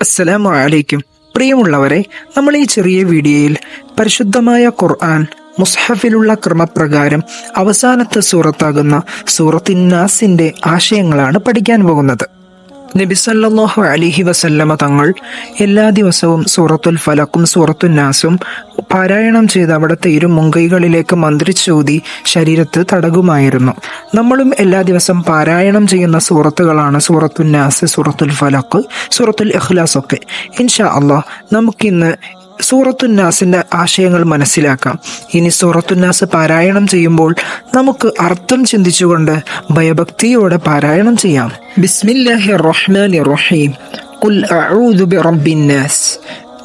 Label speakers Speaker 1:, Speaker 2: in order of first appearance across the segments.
Speaker 1: അസ്സലാമു അലൈക്കും. പ്രിയമുള്ളവരെ നമ്മൾ ഈ ചെറിയ വീഡിയോയിൽ പരിശുദ്ധമായ ഖുർആൻ മുസ്ഹഫിലുള്ള ക്രമപ്രകാരം അവസാനത്തെ സൂറത്താകുന്ന സൂറത്തിൻ നാസിന്റെ ആശയങ്ങളാണ് പഠിക്കാൻ പോകുന്നത്. നബിസല്ലാഹു അലിഹി വസല്ലമ തങ്ങൾ എല്ലാ ദിവസവും സൂറത്തുൽ ഫലക്കും സൂറത്തുൽ നാസും പാരായണം ചെയ്ത് അവിടുത്തെ ഇരു മുങ്കൈകളിലേക്ക് മന്ത്രിച്ചൂതി ശരീരത്ത് തടകുമായിരുന്നു. നമ്മളും എല്ലാ ദിവസം പാരായണം ചെയ്യുന്ന സൂറത്തുകളാണ് സൂറത്തുൽ നാസ് സൂറത്തുൽ ഫലക്ക് സൂറത്തുൽ ഇഖ്ലാസ് ഒക്കെ. ഇൻഷാ അള്ളാഹ് നമുക്കിന്ന് സൂറത്തുന്നാസിന്റെ ആശയങ്ങൾ മനസ്സിലാക്കാം. ഇനി സൂറത്തുന്നാസ് പാരായണം ചെയ്യുമ്പോൾ നമുക്ക് അർത്ഥം ചിന്തിച്ചുകൊണ്ട് ഭയഭക്തിയോടെ പാരായണം ചെയ്യാം. ബിസ്മില്ലാഹി റഹ്മാനി റഹീം ഖുൽ അഊദു ബിറബ്ബിന്നാസ്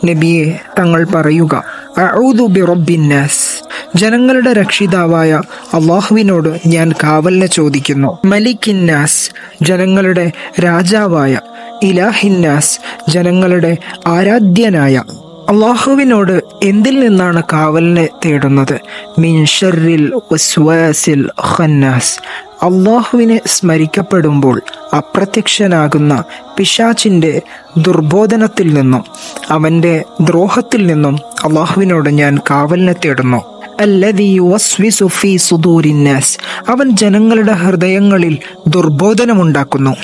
Speaker 1: നബിയെ തങ്ങൾ പറയുക അഊദു ബിറബ്ബിന്നാസ് ജനങ്ങളുടെ രക്ഷിതാവായ അള്ളാഹുവിനോട് ഞാൻ കാവലിനെ ചോദിക്കുന്നു. മലിക്കിന്നാസ് ജനങ്ങളുടെ രാജാവായ ഇലാഹിന്നാസ് ജനങ്ങളുടെ ആരാധ്യനായ അള്ളാഹുവിനോട് എന്തിൽ നിന്നാണ് കാവലിനെ തേടുന്നത്? മിൻഷറിൽ അള്ളാഹുവിനെ സ്മരിക്കപ്പെടുമ്പോൾ അപ്രത്യക്ഷനാകുന്ന പിശാച്ചിന്റെ ദുർബോധനത്തിൽ നിന്നും അവന്റെ ദ്രോഹത്തിൽ നിന്നും അള്ളാഹുവിനോട് ഞാൻ കാവലിനെ തേടുന്നു. അവൻ ജനങ്ങളുടെ ഹൃദയങ്ങളിൽ ദുർബോധനമുണ്ടാക്കുന്നു.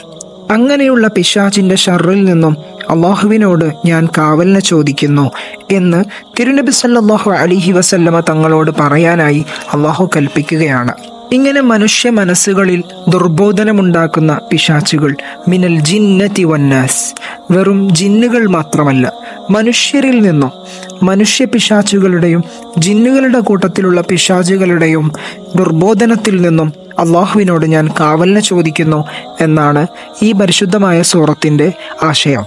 Speaker 1: അങ്ങനെയുള്ള പിശാചിന്റെ ഷറിൽ നിന്നും അള്ളാഹുവിനോട് ഞാൻ കാവലിനെ ചോദിക്കുന്നു എന്ന് തിരുനബി സല്ലാഹു അലിഹി വസല്ലമ തങ്ങളോട് പറയാനായി അള്ളാഹു കൽപ്പിക്കുകയാണ്. ഇങ്ങനെ മനുഷ്യ മനസ്സുകളിൽ ദുർബോധനമുണ്ടാക്കുന്ന പിശാച്ചുകൾ മിനൽ ജിന്നതി വന്നാസ്. വെറും ജിന്നുകൾ മാത്രമല്ല മനുഷ്യരിൽ നിന്നും മനുഷ്യ പിശാച്ചുകളുടെയും ജിന്നുകളുടെ കൂട്ടത്തിലുള്ള പിശാചുകളുടെയും ദുർബോധനത്തിൽ നിന്നും അള്ളാഹുവിനോട് ഞാൻ കാവലിനെ ചോദിക്കുന്നു എന്നാണ് ഈ പരിശുദ്ധമായ സൂറത്തിന്റെ ആശയം.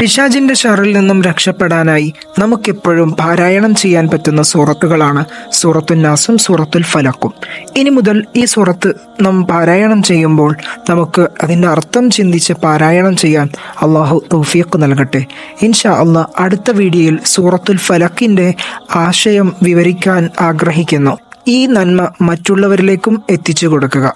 Speaker 1: പിശാജിന്റെ ഷറിൽ നിന്നും രക്ഷപ്പെടാനായി നമുക്കെപ്പോഴും പാരായണം ചെയ്യാൻ പറ്റുന്ന സൂറത്തുകളാണ്. സൂറത്തുന്നാസും സൂറത്തുൽ ഫലക്കും. ഇനി മുതൽ ഈ സൂറത്ത് നാം പാരായണം ചെയ്യുമ്പോൾ നമുക്ക് അതിന്റെ അർത്ഥം ചിന്തിച്ച് പാരായണം ചെയ്യാൻ അള്ളാഹു തൗഫീഖ് നൽകട്ടെ. ഇൻഷാ അള്ളാഹ് അടുത്ത വീഡിയോയിൽ സൂറത്തുൽ ഫലക്കിന്റെ ആശയം വിവരിക്കാൻ ആഗ്രഹിക്കുന്നു. ഈ നന്മ മറ്റുള്ളവരിലേക്കും എത്തിച്ചു കൊടുക്കുക.